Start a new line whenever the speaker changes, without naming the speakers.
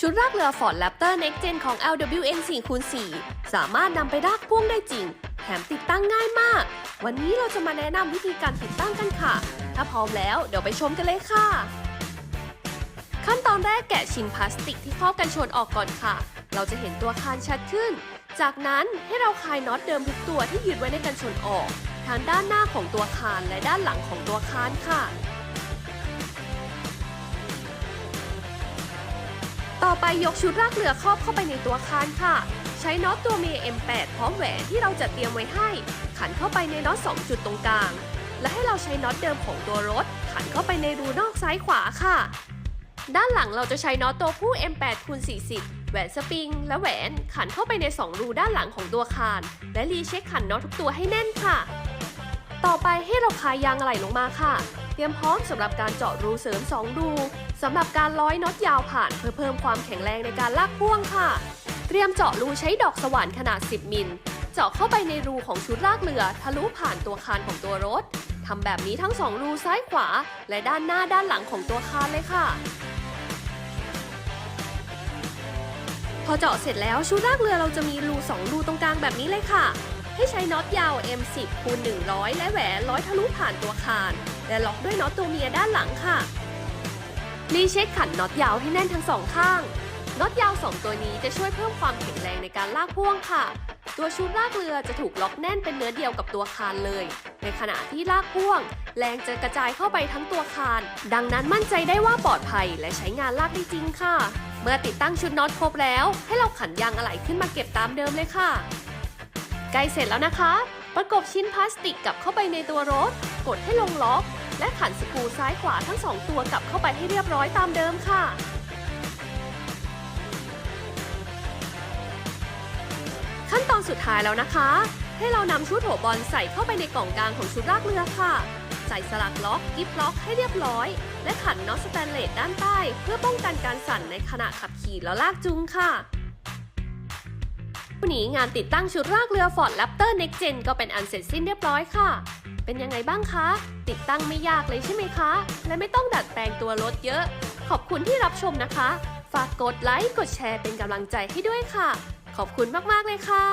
ชุดรากเรือ Ford Raptor Next Gen ของ LWN 4คูณ4สามารถนำไปรากพ่วงได้จริง แถมติดตั้งง่ายมาก วันนี้เราจะมาแนะนำวิธีการติดตั้งกันค่ะ ถ้าพร้อมแล้วเดี๋ยวไปชมกันเลยค่ะ ขั้นตอนแรกแกะชิ้นพลาสติกที่ครอบกันชนออกก่อนค่ะ เราจะเห็นตัวคานชัดขึ้น จากนั้นให้เราคลายน็อตเดิมทุกตัวที่ยึดไว้ในกันชนออก ทางด้านหน้าของตัวคานและด้านหลังของตัวคานค่ะ ต่อไปยกชุดรากเรือครอบเข้าไปในตัวคานค่ะ ใช้น็อตตัวเมย์ M8 พร้อมแหวนที่เราจัดเตรียมไว้ให้ ขันเข้าไปในน็อต2จุดตรงกลาง และให้เราใช้น็อตเดิมของตัวรถ ขันเข้าไปในรูนอกซ้ายขวาค่ะ ด้านหลังเราจะใช้น็อตตัวผู้ M8 คูณ40 แหวนสปริง และแหวนขันเข้าไปใน 2 รูด้านหลังของตัวคาน และรีเช็คขันน็อตทุกตัวให้แน่นค่ะ ต่อไปให้เราคลายยางอะไหล่ลงมาค่ะ เตรียมพร้อมสำหรับการเจาะรูเสริม 2 รูสำหรับการร้อยน็อตยาวผ่านเพื่อเพิ่มความแข็งแรงในการลากพ่วงค่ะ เตรียมเจาะรูใช้ดอกสว่านขนาด 10 มิล เจาะเข้าไปในรูของชุดลากเรือ ทะลุผ่านตัวคานของตัวรถทำแบบนี้ทั้ง2รูซ้ายขวา และด้านหน้าด้านหลังของตัวคานเลยค่ะพอเจาะเสร็จแล้วชุดลากเรือเราจะมีรู 2 รูตรงกลางแบบนี้เลยค่ะ ให้ใช้น็อตยาว M10 คูณ100 และแหวนร้อยทะลุผ่านตัวคาน และล็อกด้วยน็อตตัวเมียด้านหลังค่ะ รีเช็คขันน็อตยาวให้แน่นทั้งสองข้าง น็อตยาว 2 ตัวนี้จะช่วยเพิ่มความแข็งแรงในการลากพ่วงค่ะ ตัวชุดลากเรือจะถูกล็อกแน่นเป็นเนื้อเดียวกับตัวคานเลย ในขณะที่ลากพ่วง แรงจะกระจายเข้าไปทั้งตัวคาน ดังนั้นมั่นใจได้ว่าปลอดภัยและใช้งานลากได้จริงค่ะ เมื่อติดตั้งชุดน็อตครบแล้ว ให้เราขันยางอะไหล่ขึ้นมาเก็บตามเดิมเลยค่ะ ใกล้เสร็จแล้วนะคะ ประกบชิ้นพลาสติกกลับเข้าไปในตัวรถ กดให้ลงล็อก และขันสกรูซ้ายขวาทั้งสองตัวกลับเข้าไปให้เรียบร้อยตามเดิมค่ะขั้นตอนสุดท้ายแล้วนะคะ ให้เรานำชุดหัวบอลใส่เข้าไปในกล่องกลางของชุดรากเรือค่ะ ใส่สลักล็อกกิฟล็อกให้เรียบร้อย และขันน็อตสแตนเลสด้านใต้ เพื่อป้องกันการสั่นในขณะขับขี่แล้วลากจูงค่ะ วันนี้งานติดตั้งชุดรากเรือ Ford Raptor Next Gen ก็เป็นอันเสร็จสิ้นเรียบร้อยค่ะ เป็นยังไงบ้างคะ ติดตั้งไม่ยากเลยใช่ไหมคะ และไม่ต้องดัดแปลงตัวรถเยอะ ขอบคุณที่รับชมนะคะ ฝากกดไลค์ กดแชร์เป็นกำลังใจให้ด้วยค่ะ ขอบคุณมาก ๆ เลยค่ะ